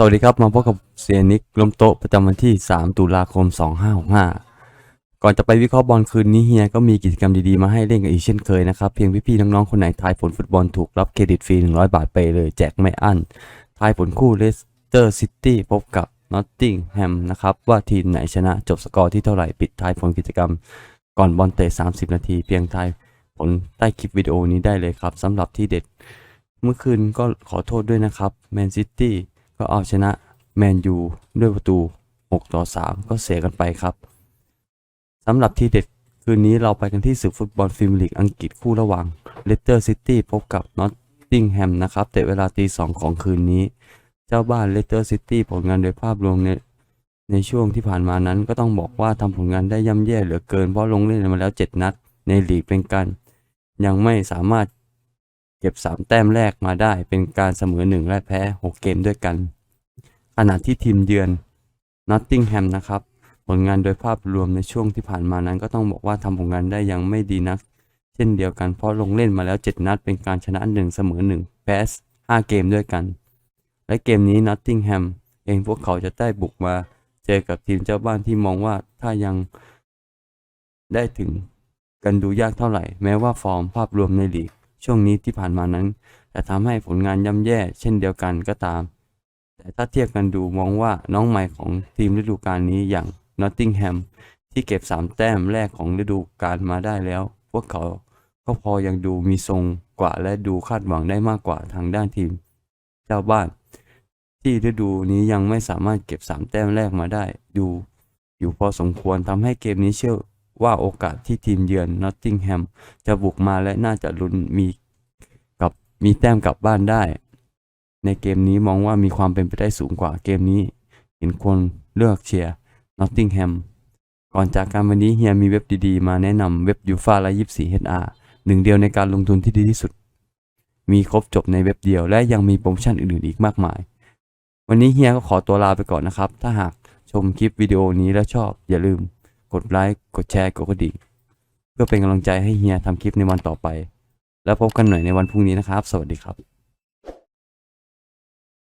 สวัสดีครับ มาพบกับเซียนิกลมโต๊ะประจำวันที่ 3 ตุลาคม 2565 ก่อนจะไปวิเคราะห์บอลคืนนี้เฮียก็มีกิจกรรมดีๆ มาให้เล่นกันอีกเช่นเคยนะครับ เพียงพี่ๆน้องๆ คนไหนทายผลฟุตบอลถูกรับเครดิตฟรี 100 บาทไปเลย แจกไม่อั้น ทายผลคู่เลสเตอร์ซิตี้พบกับนอตติงแฮมนะครับ ว่าทีมไหนชนะจบสกอร์ที่เท่าไหร่ปิดทายผลกิจกรรม ก่อนบอลเตะ 30 นาที เพียงทายผลใต้คลิปวิดีโอนี้ได้เลยครับสำหรับที่เด็ด เมื่อคืนก็ขอโทษด้วยนะครับแมนซิตี้ ก็เอาชนะแมนยูด้วยประตู 6 ต่อ 3 ก็เสียกันไปครับสำหรับที่เด็ดคืนนี้เราไปกันที่ศึกฟุตบอลฟิล์มลีกอังกฤษคู่ระหว่างเลสเตอร์ซิตี้พบกับนอตติงแฮมนะครับแต่เวลาตีสองของคืนนี้ เจ้าบ้านเลสเตอร์ซิตี้ผลงานโดยภาพรวมในในช่วงที่ผ่านมานั้นก็ต้องบอกว่าทำผลงานได้ย่ำแย่เหลือเกินเพราะลงเล่นมาแล้ว 7 นัดในลีกเป็นการยังไม่สามารถ เก็บ 3 แต้มแรกมาได้เป็นการเสมอ 1 และแพ้ 6 เกมด้วยกันขณะที่ทีมเยือนนอตติงแฮมนะครับ ผลงานโดยภาพรวมในช่วงที่ผ่านมานั้นก็ต้องบอกว่าทำผลงานได้ยังไม่ดีนัก เช่นเดียวกันเพราะลงเล่นมาแล้ว 7 นัดเป็นการชนะ 1 เสมอ 1 แพ้ 5 เกมด้วยกัน และเกมนี้นอตติงแฮมเองพวกเขาจะได้บุกมาเจอกับทีมเจ้าบ้านที่มองว่าถ้ายังได้ถึงกันดูยากเท่าไหร่ แม้ว่าฟอร์มภาพรวมในลีก ช่วงนี้ที่ผ่านมานั้น จะทำให้ผลงานย่ำแย่เช่นเดียวกันก็ตาม แต่ถ้าเทียบกันดูมองว่าน้องใหม่ของทีมฤดูกาลนี้อย่างนอตติงแฮมที่เก็บ 3 แต้มแรกของฤดูกาลมาได้แล้ว พวกเขาก็พอยังดูมีทรงกว่าและดูคาดหวังได้มากกว่าทางด้านทีม เจ้าบ้าน ที่ฤดูนี้ยังไม่สามารถเก็บ 3 แต้มแรกมาได้ ดู อยู่พอสมควรทำให้เกมนี้เชื่อ ว่าโอกาสที่ทีมเยือนนอตติงแฮมจะบุกมาและน่าจะลุ้นมีกับมีแต้มกลับบ้านได้ ในเกมนี้มองว่ามีความเป็นไปได้สูงกว่าเกมนี้ เห็นควรเลือกเชียร์นอตติงแฮมก่อนจากการวันนี้เฮียมีเว็บดีๆ มาแนะนำเว็บยูฟาและ24 HR หนึ่งเดียวในการลงทุนที่ดีที่สุด มีครบจบในเว็บเดียว และยังมีโปรโมชั่นอื่นๆอีกมากมาย วันนี้เฮียก็ขอตัวลาไปก่อนนะครับ ถ้าหากชมคลิปวิดีโอนี้แล้วชอบอย่าลืม กดไลค์ กดแชร์ กดกระดิ่งเพื่อเป็นกำลังใจให้เฮียทำคลิปในวันต่อไป แล้วพบกันหน่อยในวันพรุ่งนี้นะครับ สวัสดีครับ